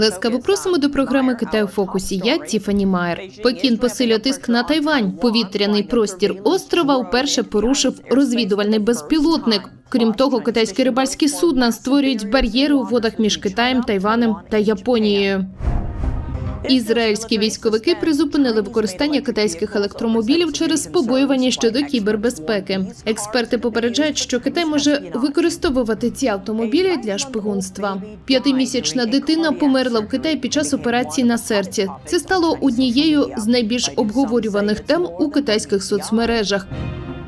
Ласкаво просимо до програми Китай у фокусі. Я Тіфані Майер. Пекін посилює тиск на Тайвань. Повітряний простір острова вперше порушив розвідувальний безпілотник. Крім того, китайські рибальські судна створюють бар'єри у водах між Китаєм, Тайванем та Японією. Ізраїльські військовики призупинили використання китайських електромобілів через побоювання щодо кібербезпеки. Експерти попереджають, що Китай може використовувати ці автомобілі для шпигунства. П'ятимісячна дитина померла в Китаї під час операції на серці. Це стало однією з найбільш обговорюваних тем у китайських соцмережах.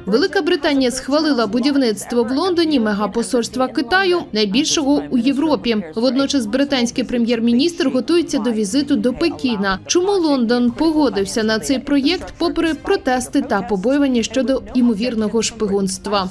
Велика Британія схвалила будівництво в Лондоні мегапосольства Китаю, найбільшого у Європі. Водночас британський прем'єр-міністр готується до візиту до Пекіна. Чому Лондон погодився на цей проєкт, попри протести та побоювання щодо імовірного шпигунства?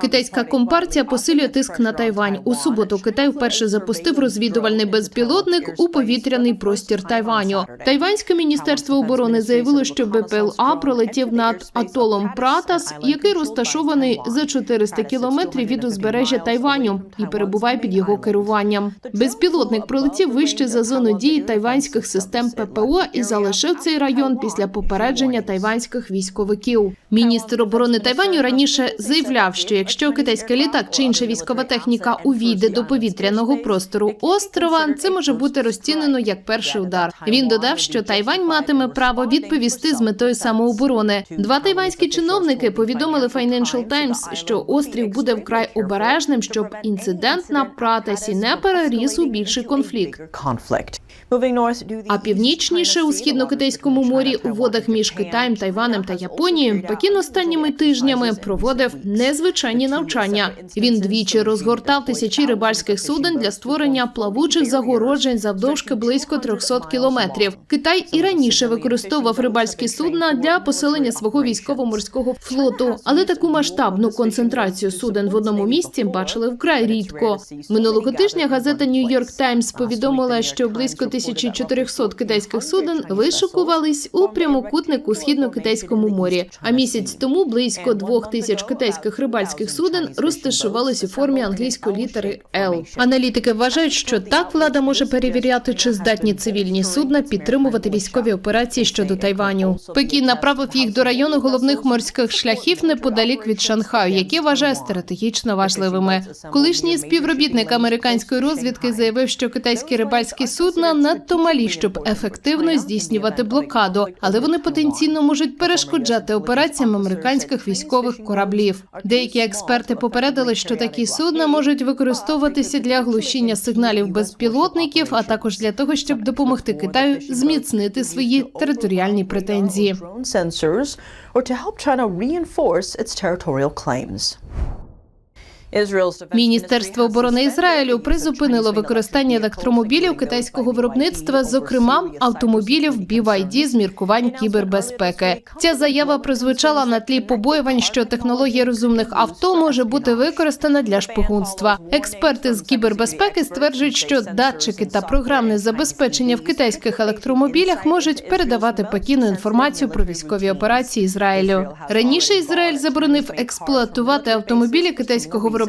Китайська компартія посилює тиск на Тайвань. У суботу Китай вперше запустив розвідувальний безпілотник у повітряний простір Тайваню. Тайванське міністерство оборони заявило, що БПЛА пролетів над атолом Пратас, який розташований за 400 кілометрів від узбережжя Тайваню і перебуває під його керуванням. Безпілотник пролетів вище за зону дії тайванських систем ППО і залишив цей район після попередження тайванських військовиків. Міністр оборони Тайваню раніше заявляв, що якщо китайський літак чи інша військова техніка увійде до повітряного простору острова, це може бути розцінено як перший удар. Він додав, що Тайвань матиме право відповісти з метою самооборони. Два тайванські чиновники повідомили Financial Times, що острів буде вкрай обережним, щоб інцидент на Пратасі не переріс у більший конфлікт. А північніше у східно-китайському морі у водах між Китаєм, Тайванем та Японією Пекін останніми тижнями проводив незвичайні навчання. Він двічі розгортав тисячі рибальських суден для створення плавучих загороджень завдовжки близько 300 кілометрів. Китай і раніше використовував рибальські судна для посилення свого військово-морського флоту, але таку масштабну концентрацію суден в одному місці бачили вкрай рідко. Минулого тижня газета New York Times повідомила, що близько 1400 китайських суден вишукувались у прямокутнику східно-китайському морі. А місяць тому близько двох тисяч китайських рибальських суден розташувались у формі англійської літери L. Аналітики вважають, що так влада може перевіряти, чи здатні цивільні судна підтримувати військові операції щодо Тайваню. Пекін направив їх до району головних морських шляхів неподалік від Шанхаю, які вважає стратегічно важливими. Колишній співробітник американської розвідки заявив, що китайські рибальські судна надто малі, щоб ефективно здійснювати блокаду, але вони потенційно можуть перешкоджати операціям американських військових кораблів. Деякі експерти попередили, що такі судна можуть використовуватися для глушіння сигналів безпілотників, а також для того, щоб допомогти Китаю зміцнити свої територіальні претензії. claims. Міністерство оборони Ізраїлю призупинило використання електромобілів китайського виробництва, зокрема автомобілів BYD з міркувань кібербезпеки. Ця заява прозвучала на тлі побоювань, що технологія розумних авто може бути використана для шпигунства. Експерти з кібербезпеки стверджують, що датчики та програмне забезпечення в китайських електромобілях можуть передавати Пекіну інформацію про військові операції Ізраїлю. Раніше Ізраїль заборонив експлуатувати автомобілі китайського виробництва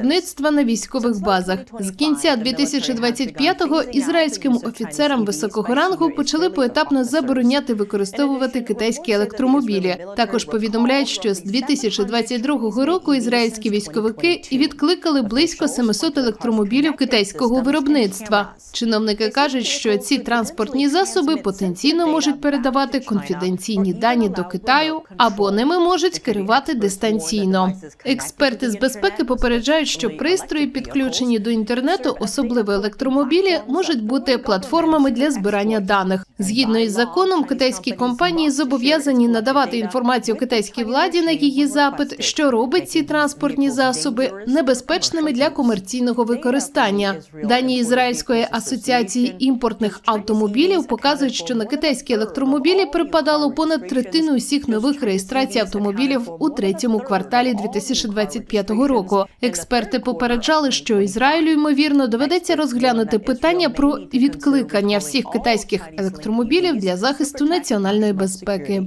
на військових базах. З кінця 2025-го ізраїльським офіцерам високого рангу почали поетапно забороняти використовувати китайські електромобілі. Також повідомляють, що з 2022 року ізраїльські військовики відкликали близько 700 електромобілів китайського виробництва. Чиновники кажуть, що ці транспортні засоби потенційно можуть передавати конфіденційні дані до Китаю або ними можуть керувати дистанційно. Експерти з безпеки попереджають, що пристрої, підключені до інтернету, особливо електромобілі, можуть бути платформами для збирання даних. Згідно із законом, китайські компанії зобов'язані надавати інформацію китайській владі на її запит, що робить ці транспортні засоби небезпечними для комерційного використання. Дані Ізраїльської асоціації імпортних автомобілів показують, що на китайські електромобілі припадало понад третину усіх нових реєстрацій автомобілів у третьому кварталі 2025 року. Експерти Експерти попереджали, що Ізраїлю ймовірно доведеться розглянути питання про відкликання всіх китайських електромобілів для захисту національної безпеки.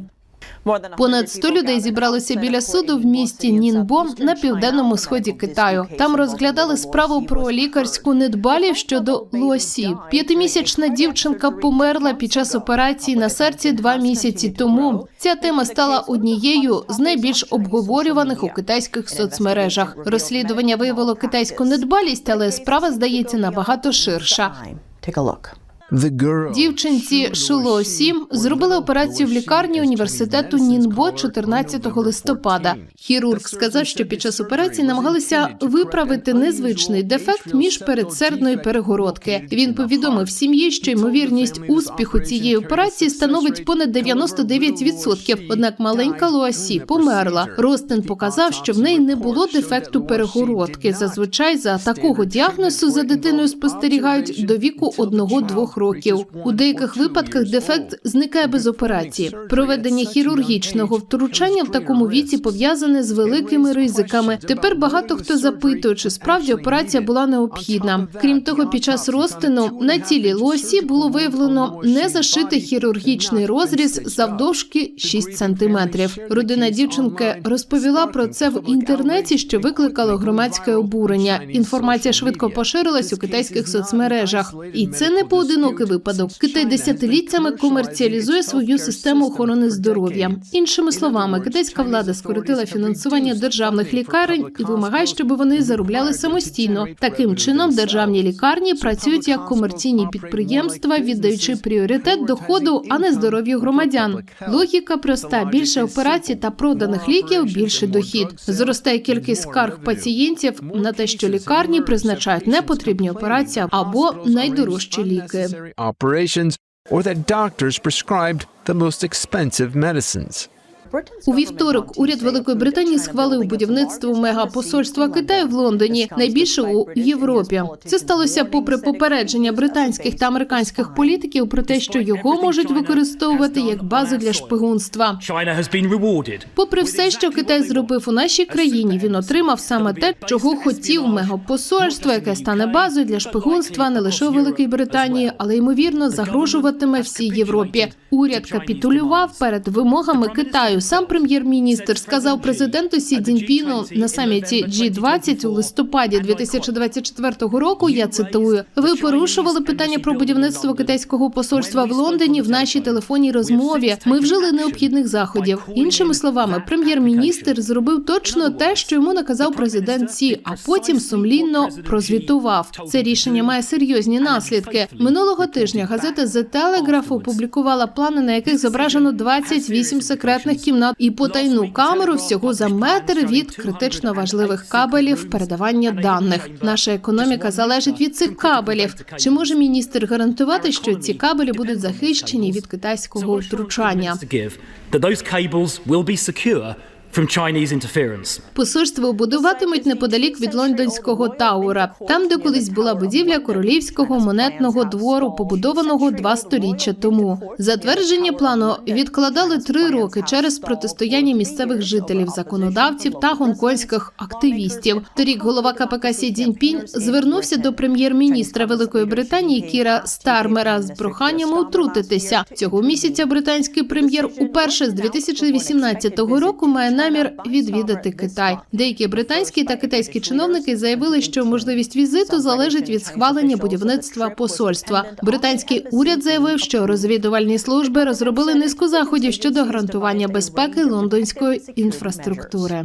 Понад 100 людей зібралися біля суду в місті Нінбо на південному сході Китаю. Там розглядали справу про лікарську недбалість щодо Луасі. П'ятимісячна дівчинка померла під час операції на серці два місяці тому. Ця тема стала однією з найбільш обговорюваних у китайських соцмережах. Розслідування виявило китайську недбалість, але справа здається набагато ширша. Дівчинці Шуло Сім зробили операцію в лікарні університету Нінбо 14 листопада. Хірург сказав, що під час операції намагалися виправити незвичний дефект міжпередсердної перегородки. Він повідомив сім'ї, що ймовірність успіху цієї операції становить понад 99%. Однак маленька Луасі померла. Ростин показав, що в неї не було дефекту перегородки. Зазвичай за такого діагнозу за дитиною спостерігають до віку одного-двох років. У деяких випадках дефект зникає без операції. Проведення хірургічного втручання в такому віці пов'язане з великими ризиками. Тепер багато хто запитує, чи справді операція була необхідна. Крім того, під час розтину на тілі лосі було виявлено незашитий хірургічний розріз завдовжки 6 сантиметрів. Родина дівчинки розповіла про це в інтернеті, що викликало громадське обурення. Інформація швидко поширилась у китайських соцмережах, і це не поодинокий випадок. Китай десятиліттями комерціалізує свою систему охорони здоров'я. Іншими словами, китайська влада скоротила фінансування державних лікарень і вимагає, щоб вони заробляли самостійно. Таким чином, державні лікарні працюють як комерційні підприємства, віддаючи пріоритет доходу, а не здоров'ю громадян. Логіка проста: більше операцій та проданих ліків, більше дохід. Зростає кількість скарг пацієнтів на те, що лікарні призначають непотрібні операції або найдорожчі ліки. Operations or that doctors prescribed the most expensive medicines. У вівторок уряд Великої Британії схвалив будівництво мегапосольства Китаю в Лондоні, найбільше у Європі. Це сталося попри попередження британських та американських політиків про те, що його можуть використовувати як базу для шпигунства. Попри все, що Китай зробив у нашій країні, він отримав саме те, чого хотів мегапосольство, яке стане базою для шпигунства не лише у Великій Британії, але ймовірно загрожуватиме всій Європі. Уряд капітулював перед вимогами Китаю. Сам прем'єр-міністр сказав президенту Сі Цзіньпіну на саміті G20 у листопаді 2024 року. Я цитую: ви порушували питання про будівництво китайського посольства в Лондоні в нашій телефонній розмові. Ми вжили необхідних заходів. Іншими словами, прем'єр-міністр зробив точно те, що йому наказав президент Сі, а потім сумлінно прозвітував. Це рішення має серйозні наслідки. Минулого тижня газета The Telegraph опублікувала плани, на яких зображено 28 секретних кімнат і потайну камеру всього за метр від критично важливих кабелів передавання даних. Наша економіка залежить від цих кабелів. Чи може міністр гарантувати, що ці кабелі будуть захищені від китайського втручання? From Chinese interference. Посольство будуватимуть неподалік від лондонського Таура, там, де колись була будівля королівського монетного двору, побудованого два сторіччя тому. Затвердження плану відкладали три роки через протистояння місцевих жителів, законодавців та гонконгських активістів. Торік голова КПК Сі Цзіньпінь звернувся до прем'єр-міністра Великої Британії Кіра Стармера з проханням утрутитися. Цього місяця британський прем'єр уперше з 2018 року має намір відвідати Китай. Деякі британські та китайські чиновники заявили, що можливість візиту залежить від схвалення будівництва посольства. Британський уряд заявив, що розвідувальні служби розробили низку заходів щодо гарантування безпеки лондонської інфраструктури.